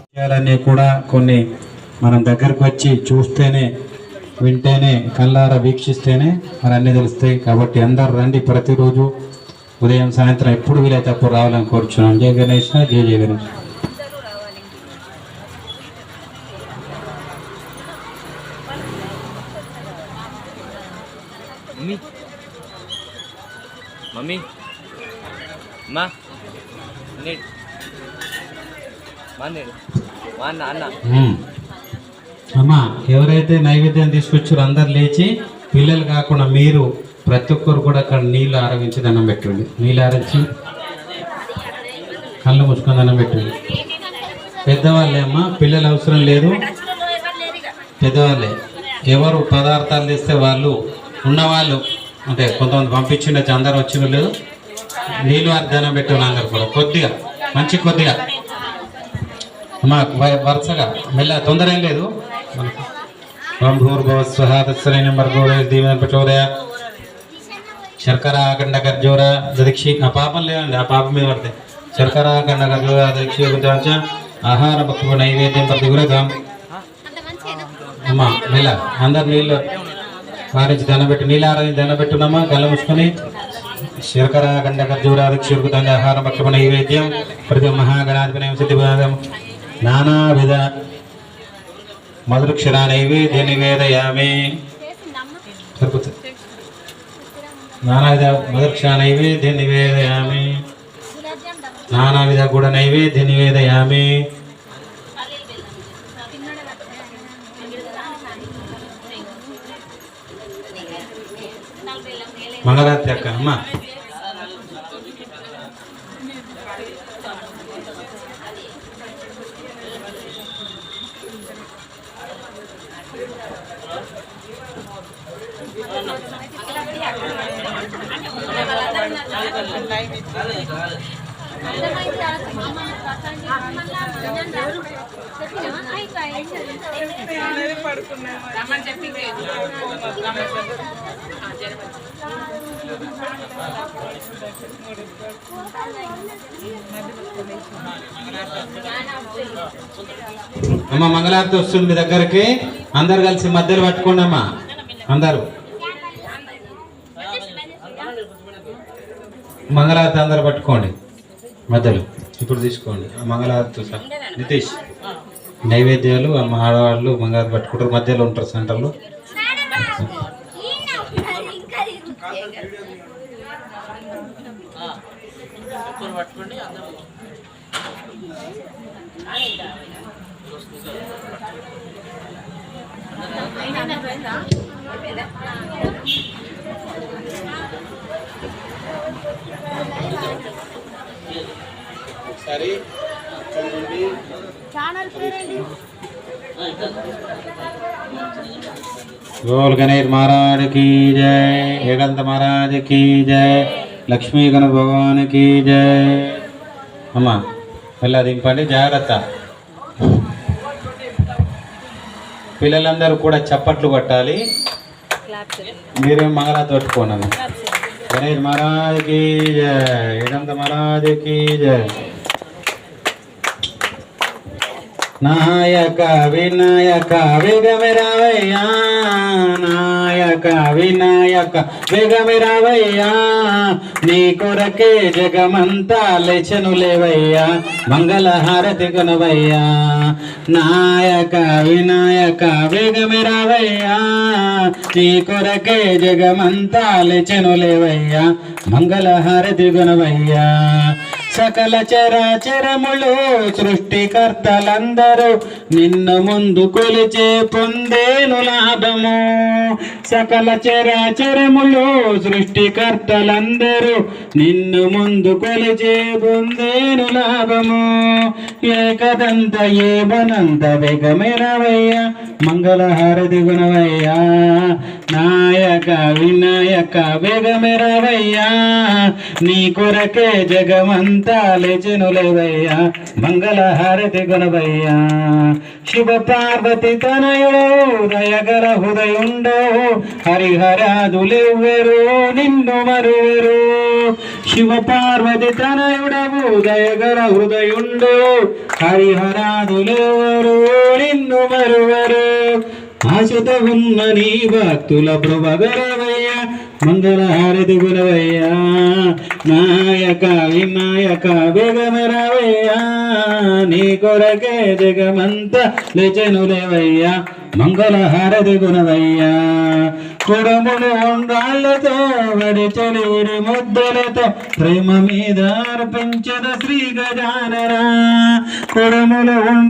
విషయాలన్నీ కూడా కొన్ని మనం దగ్గరకు వచ్చి చూస్తేనే వింటేనే కళ్ళారా వీక్షిస్తేనే మరి అన్నీ తెలుస్తాయి. కాబట్టి అందరు రండి ప్రతిరోజు. ఉదయం సాయంత్రం ఎప్పుడు వీలైతే అప్పుడు రావాలని కోరుచున్నాం జయ గణేష్ జయ జయ గణేష్. మమ్మీ. మా నేడు మా నేడు మా అన్న అన్న. అమ్మా ఎవరైతే నైవేద్యం తీసుకొచ్చారో అందరు లేచి పిల్లలు కాకుండా మీరు ప్రతి ఒక్కరు కూడా అక్కడ నీళ్ళు ఆరగించి దండం పెట్టండి. నీళ్ళు ఆరించి కళ్ళు మూసుకొని దండం పెట్టండి. పెద్దవాళ్ళే అమ్మా పిల్లలు అవసరం లేదు. పెద్దవాళ్ళే. ఎవరు పదార్థాలు తెస్తే వాళ్ళు ఉన్నవాళ్ళు. అంటే కొంతమంది పంపించిండొచ్చు అందరు వచ్చిన లేదు. నీళ్ళు వారి దండం పెట్టండి అందరు కూడా. కొద్దిగా మంచి కొద్దిగా. అమ్మా వరుసగా. మెల్ల తొందర ఏం లేదు. ఓం భూర్భువ స్వహ తత్సరైన మర్గోరే దీవెన ప్రచోదయ శర్కర గండ గర్జోర దదీక్షి ఆ పాపం లేదండి ఆ పాపం మీద పడితే. శర్కర గండ గర్జోర దదీక్షి గురించి ఆహార భక్తుడు నైవేద్యం ప్రతి గురగాం అమ్మా మెల్ల. అందరు నీళ్ళు వారించి దండబెట్టి నీళ్ళు ఆరని దండబెట్టున్నామా గల్ల ముసుకొని శర్కర గండ గర్జోర దీక్షి ఆహార భక్తుడు నైవేద్యం ప్రతి మహాగణాధిపతి సిద్ధిభాగం నానావిధ మధురక్షర నైవేద్య నివేదయామి. సరిపోతుంది నానావిధ మధురక్షర నైవేద్య నివేదయామి. నానావిధ కూడా నైవేద్య నివేదయామి. మంగళారతి అక్క అమ్మ అమ్మ మంగళారతి వస్తుంది మీ దగ్గరికి. అందరు కలిసి మధ్యలో పట్టుకోండి అమ్మా. అందరూ. మంగళారతి అందరు పట్టుకోండి. మధ్యలో. ఇప్పుడు తీసుకోండి. ఆ మంగళారతి నితీష్. నైవేద్యాలు అమ్మ ఆడవాళ్ళు మంగళారతి పట్టుకుంటారు. మధ్యలో ఉంటారు సెంటర్లో. ఒకసారి గోల్ గణేష్ महाराज की जय ఏకంత महाराज की जय లక్ష్మీ గణ భగవాన్ की जय అమ్మా మెల్ల దింపండి జాగ్రత్త పిల్లలందరూ కూడా చప్పట్లు కొట్టాలి మీరేం మంగళాత పట్టుకోండి అన్న గణేష్ మహారాజ్ की जय ఏకంత महाराज की నాయక వినాయక వేగమిరావయ్యా నాయక వినాయక వేగమిరావయ్యా నీ కొరకే జగమంతా లేచను లేవయ్యా మంగళహారతి కొనవయ్యా. నాయక వినాయక వేగమిరావయ్యా నీ కొరకే జగమంతా లేచను లేవయ్యా మంగళహారతి కొనవయ్యా. సకల చరాచరములు సృష్టికర్తలందరూ నిన్ను ముందు కొలిచే పొందేను లాభము. సకల చరాచరములు సృష్టికర్తలందరూ నిన్ను ముందు కొలిచే పొందేను లాభము. ఏకదంత ఏమనంత వేగమేనవయ్యా మంగళహారతి గుణవయ్యా నాయక వినాయక వేగమెరవయ్యా నీ కొరకే జగమంతా లేచెనులేవయ్యా మంగళ హారతి గుణవయ్యా శివ పార్వతి తనయుడు దయగల హృదయుండో హరిహరాదులెవ్వరు నిన్ను మరువరు. శివ పార్వతి తనయుడవు దయగల హృదయుండు. హరిహరాదులెవరు నిన్ను మరువరు. ఆశత ఉన్న నీ భక్తుల ప్రభగరవయ్య మంగళహారతి గురవయ్యా నాయక వినాయక వేగమరవయ్యా నీ కొరకే జగమంత లేచెనులేవయ్యా మంగళహారతి గుణవయ్యా కుడములు ఉండాళ్ళతో వడిచలేరి ముద్దలతో ప్రేమ మీద అర్పించద శ్రీ గజానరా. కుడములు